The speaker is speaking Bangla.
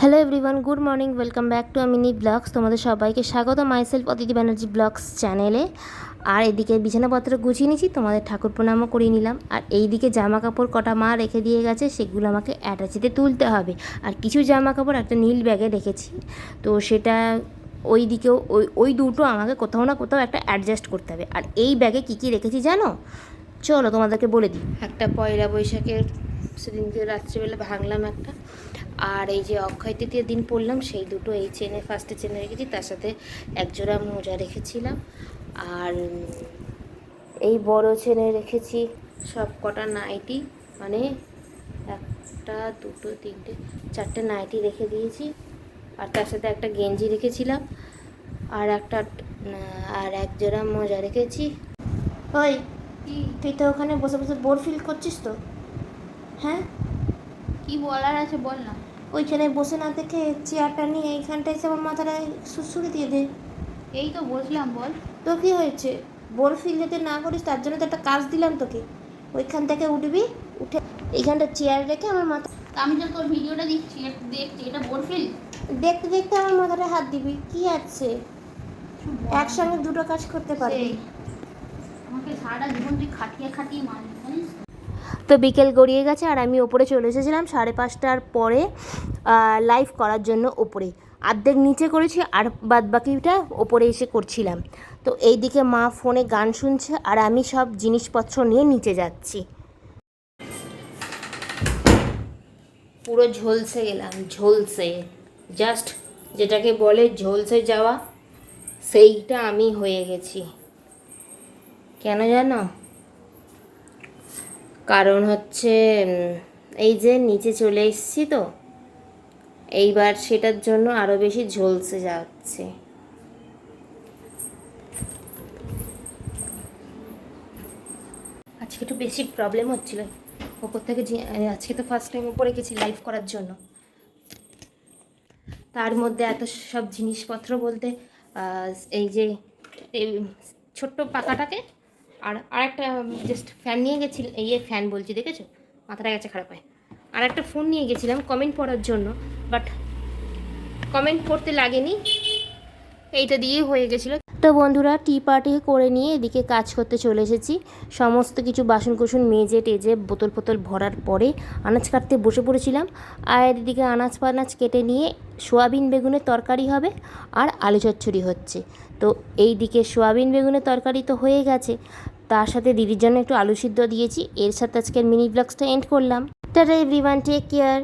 Hello everyone good morning welcome back to Amini blogs তোমাদের সবাইকে স্বাগত মাইসেলফ অদিতি ব্যানার্জি ব্লগস চ্যানেলে আর এদিকে বিছানাপত্র গুছিয়ে নিয়েছি, তোমাদের ঠাকুর প্রণামও করিয়ে নিলাম। আর এইদিকে জামা কাপড় কটা মা রেখে দিয়ে গেছে, সেগুলো আমাকে অ্যাটাচিতে তুলতে হবে। আর কিছু জামা কাপড় একটা নীল ব্যাগে রেখেছি। তো সেটা ওই দিকেও ওই ওই দুটো আমাকে কোথাও না কোথাও একটা অ্যাডজাস্ট করতে হবে। আর এই ব্যাগে কী কী রেখেছি জানো? চলো তোমাদেরকে বলে দিই। একটা পয়লা বৈশাখের, সেদিনকে রাত্রিবেলা ভাঙলাম একটা। আর এই যে অক্ষয় তৃতীয় দিন পড়লাম, সেই দুটো এই চেনে ফার্স্টে চেনে রেখেছি, তার সাথে একজোড়া মোজা রেখেছিলাম। আর এই বড় চেনে রেখেছি সব কটা নাইটি মানে একটা, দুটো, তিনটে, চারটে নাইটি রেখে দিয়েছি। আর তার সাথে একটা গেঞ্জি রেখেছিলাম, আর একটা, আর এক জোড়া মোজা রেখেছি। ওই, তুই তো ওখানে বসে বসে বোর ফিল করছিস তো? হ্যাঁ? কি বলার আছে বল না। ওইখানে বসে না দেখে চেয়ারটা নিয়ে এইখানটা এসে আমার মাথাটা সুরসুরি দিয়ে দে। এই তো বসলাম বল। তো কি হয়েছে? বোর ফিল যাতে না করিস তার জন্য তো একটা কাজ দিলাম তোকে। ওইখান থেকে উঠবি উঠে এইখানটা চেয়ার রেখে আমার মাথা আমি তো তোর ভিডিওটা দেখছি এটা দেখছি এটা বোর ফিল। দেখতে দেখতে আমার মাথাটা হাত দিবি। কি আছে? একসঙ্গে দুটো কাজ করতে পারবি। আমাকে সারাটা জীবন তুই খাটিয়ে খাটিয়ে মারবি জানিস তো বিকেল গড়িয়ে গেছে আর আমি ওপরে চলে এসেছিলাম সাড়ে পাঁচটার পরে লাইভ করার জন্য ওপরে। অর্ধেক নিচে করেছি আর বাদ বাকিটা ওপরে এসে করছিলাম। তো এইদিকে মা ফোনে গান শুনছে আর আমি সব জিনিসপত্র নিয়ে নিচে যাচ্ছি। পুরো ঝলসে গেলাম, ঝলসে। জাস্ট যেটাকে বলে ঝলসে যাওয়া, সেইটা আমি হয়ে গেছি। কেন জানো? কারণ হচ্ছে এই যে নিচে চলে এসেছি তো, এইবার সেটার জন্য আরও বেশি ঝলসে যাচ্ছে। আজকে একটু বেশি প্রবলেম হচ্ছিল। ওপর থেকে আজকে তো ফার্স্ট টাইম উপরে গেছি লাইভ করার জন্য। তার মধ্যে এত সব জিনিসপত্র বলতে এই যে ছোট্ট পাকাটাকে আর আরেকটা জাস্ট ফ্যান নিয়ে গেছিল এই ফ্যান বলছি, দেখেছ? মাথাটা গেছে খারাপ হয়। আর একটা ফোন নিয়ে গেছিলাম কমেন্ট পড়ার জন্য বাট কমেন্ট পড়তে লাগেনি। এইটা দিয়ে হয়ে গেছিল। তো বন্ধুরা টি পার্টি করে নিয়ে এদিকে কাজ করতে চলে এসেছি। সমস্ত কিছু বাসন কুসন মেজে টেজে বোতল ফোতল ভরার পরে আনাজ কাটতে বসে পড়েছিলাম। আর এদিকে আনাজ ফানাজ কেটে নিয়ে সোয়াবিন বেগুনের তরকারি হবে আর আলু চচ্চড়ি হচ্ছে। তো এই দিকে সোয়াবিন বেগুনের তরকারি তো হয়ে গেছে। তার সাথে দিদির জন্য একটু আলু সিদ্ধ দিয়েছি। এর সাথে আজকের মিনি ব্লগসটা এন্ড করলাম। Tata everyone take care